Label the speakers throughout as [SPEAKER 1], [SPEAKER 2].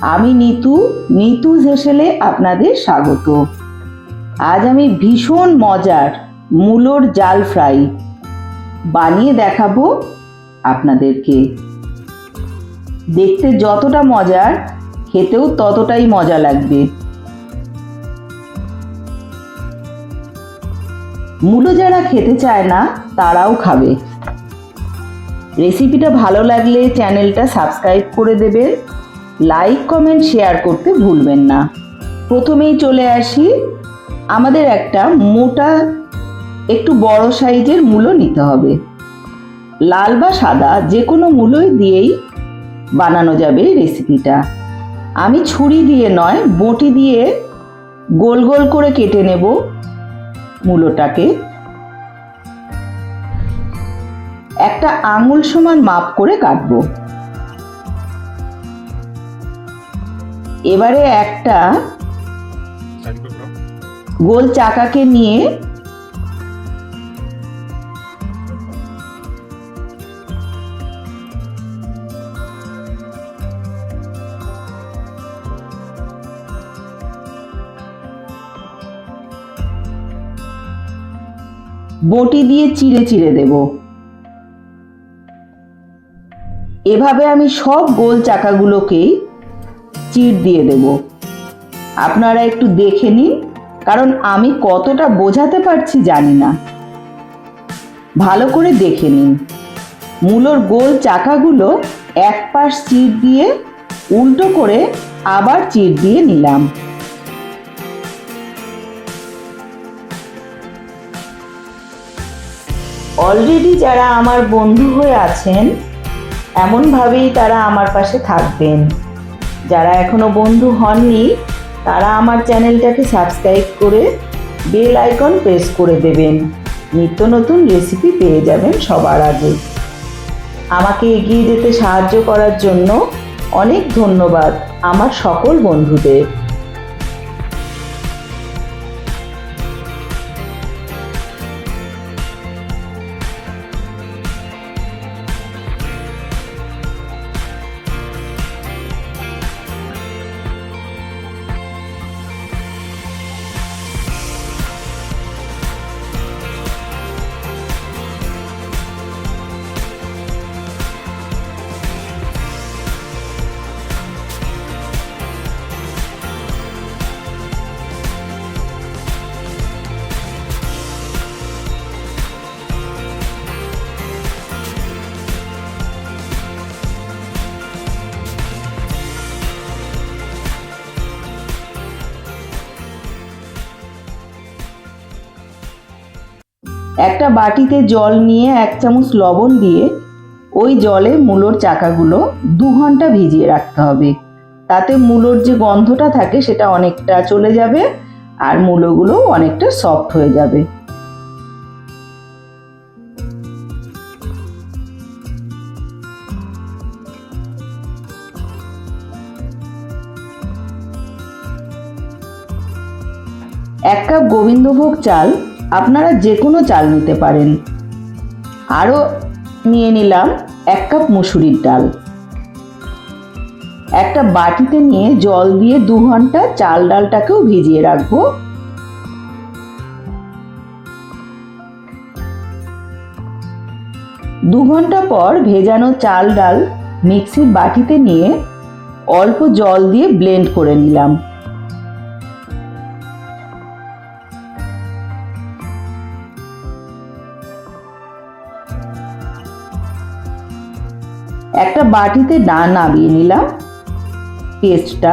[SPEAKER 1] আমি নিতু নিতু হেসেলে আপনাদের স্বাগত। আজ আমি ভীষণ মজার মূলোর জাল ফ্রাই বানিয়ে দেখাবো আপনাদেরকে। দেখতে যতটা মজার, খেতেও ততটাই মজা লাগবে। মূলো যারা খেতে চায় না, তারাও খাবে। রেসিপিটা ভালো লাগলে চ্যানেলটা সাবস্ক্রাইব করে দেবেন। লাইক কমেন্ট শেয়ার করতে ভুলবেন না। প্রথমেই চলে আসি, আমাদের একটা মোটা, একটু বড় সাইজের মূলো নিতে হবে। লাল বা সাদা, যে কোনো মূলোই দিয়েই বানানো যাবে রেসিপিটা আমি ছুরি দিয়ে নয়, বটি দিয়ে গোল গোল করে কেটে নেব মূলোটাকে। একটা আঙুল সমান মাপ করে কাটবো। এবারে একটা গোল চাকাকে নিয়ে বটি দিয়ে চিড়ে চিড়ে দেব। এভাবে আমি সব গোল চাকাগুলোকেই চিড় দিয়ে দেব। আপনারা একটু দেখে নিন, কারণ আমি কতটা বোঝাতে পারছি জানি না। ভালো করে দেখে নিন। মূলোর গোল চাকাগুলো এক পাশ চিড় দিয়ে, উল্টো করে আবার চিড় দিয়ে নিলাম। অলরেডি যারা আমার বন্ধু হয়ে আছেন, এমনভাবেই তারা আমার পাশে থাকবেন। যারা এখনও বন্ধু হননি, তারা আমার চ্যানেলটাকে সাবস্ক্রাইব করে বেল আইকন প্রেস করে দেবেন। নিত্য নতুন রেসিপি পেয়ে যাবেন সবার আগে। আমাকে এগিয়ে যেতে সাহায্য করার জন্য অনেক ধন্যবাদ আমার সকল বন্ধুদের। একটা বাটিতে জল নিয়ে এক চামচ লবণ দিয়ে ওই জলে মূলোর চাকাগুলো দু ঘণ্টা ভিজিয়ে রাখতে হবে। তাতে মূলোর যে গন্ধটা থাকে সেটা অনেকটা চলে যাবে আর মূলোগুলো অনেকটা সফট হয়ে যাবে। এক কাপ গোবিন্দভোগ চাল আপনারা যে কোনো চাল নিতে পারেন। আরও নিয়ে নিলাম এক কাপ মুসুরির ডাল। একটা বাটিতে নিয়ে জল দিয়ে দু ঘণ্টা চাল ডালটাকেও ভিজিয়ে রাখব। দু ঘণ্টা পর ভেজানো চাল ডাল মিক্সির বাটিতে নিয়ে অল্প জল দিয়ে ব্লেন্ড করে নিলাম। একটা বাটিতে না নামিয়ে নিলাম। পেস্টটা।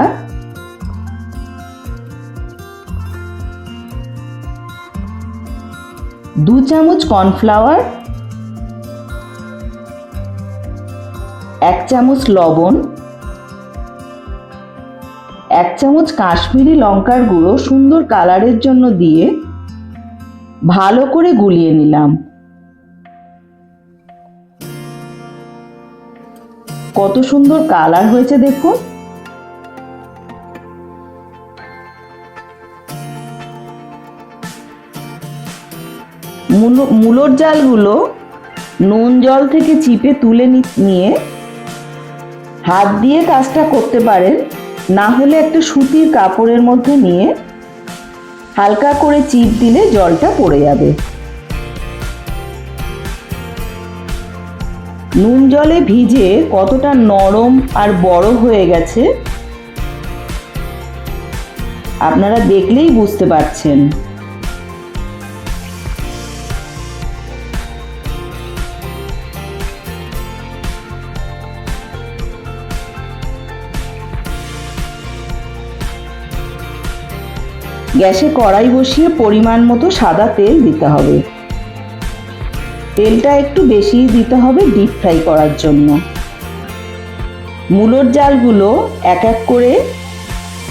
[SPEAKER 1] দু চামচ কর্নফ্লাওয়ার। এক চামচ লবণ। এক চামচ কাশ্মীরি লঙ্কার গুঁড়ো সুন্দর কালারের জন্য দিয়ে ভালো করে গুলিয়ে নিলাম। কত সুন্দর কালার হয়েছে দেখুন। মূলো- মূলোর জালগুলো নুন জল থেকে চিপে তুলে নিয়ে হাত দিয়ে কাজটা করতে পারেন। না হলে একটা সুতির কাপড়ের মধ্যে নিয়ে হালকা করে চিপ দিলে জলটা পড়ে যাবে। নুন জলে ভিজে কতটা নরম আর বড় হয়ে গেছে, আপনারা দেখলেই বুঝতে পারছেন। গ্যাসে কড়াই বসিয়ে পরিমাণ মতো সাদা তেল দিতে হবে। তেলটা একটু বেশিই দিতে হবে ডিপ ফ্রাই করার জন্য। মূলোর জালগুলো এক এক করে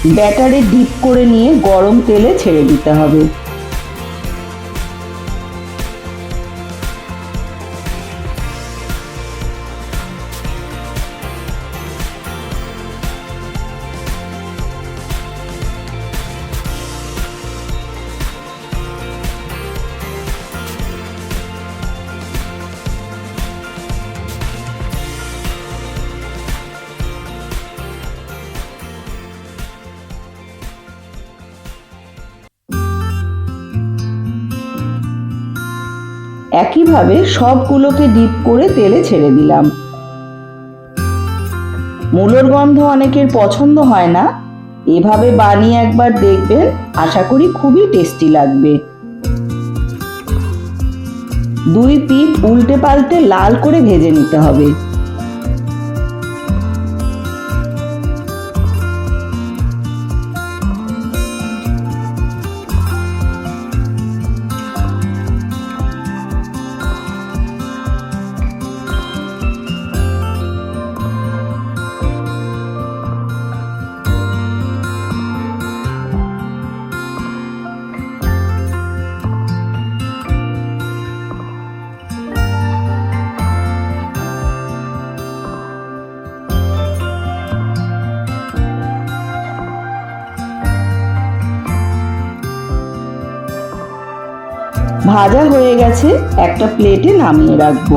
[SPEAKER 1] ব্যাটারে ডিপ করে নিয়ে গরম তেলে ছেড়ে দিতে হবে। একইভাবে সবগুলোকে ডিপ করে তেলে ছেড়ে দিলাম। মূলর গন্ধ অনেকের পছন্দ হয় না। এভাবে বানিয়ে একবার দেখবেন, আশা করি খুবই টেস্টি লাগবে। দুই পিঠ উল্টে পাল্টে লাল করে ভেজে নিতে হবে। ভাজা হয়ে গেছে, একটা প্লেটে নামিয়ে রাখব।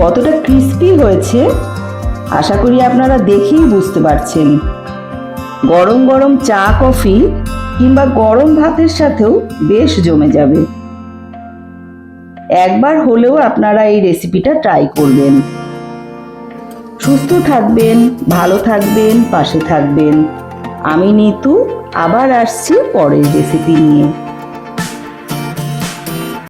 [SPEAKER 1] কতটা ক্রিস্পি হয়েছে, আশা করি আপনারা দেখেই বুঝতে পারছেন। গরম গরম চা, কফি কিংবা গরম ভাতের সাথেও বেশ জমে যাবে। একবার হলেও আপনারা এই রেসিপিটা ট্রাই করবেন। সুস্থ থাকবেন, ভালো থাকবেন, পাশে থাকবেন। আমি নিতু, আবার আসছি পরের রেসিপি নিয়ে।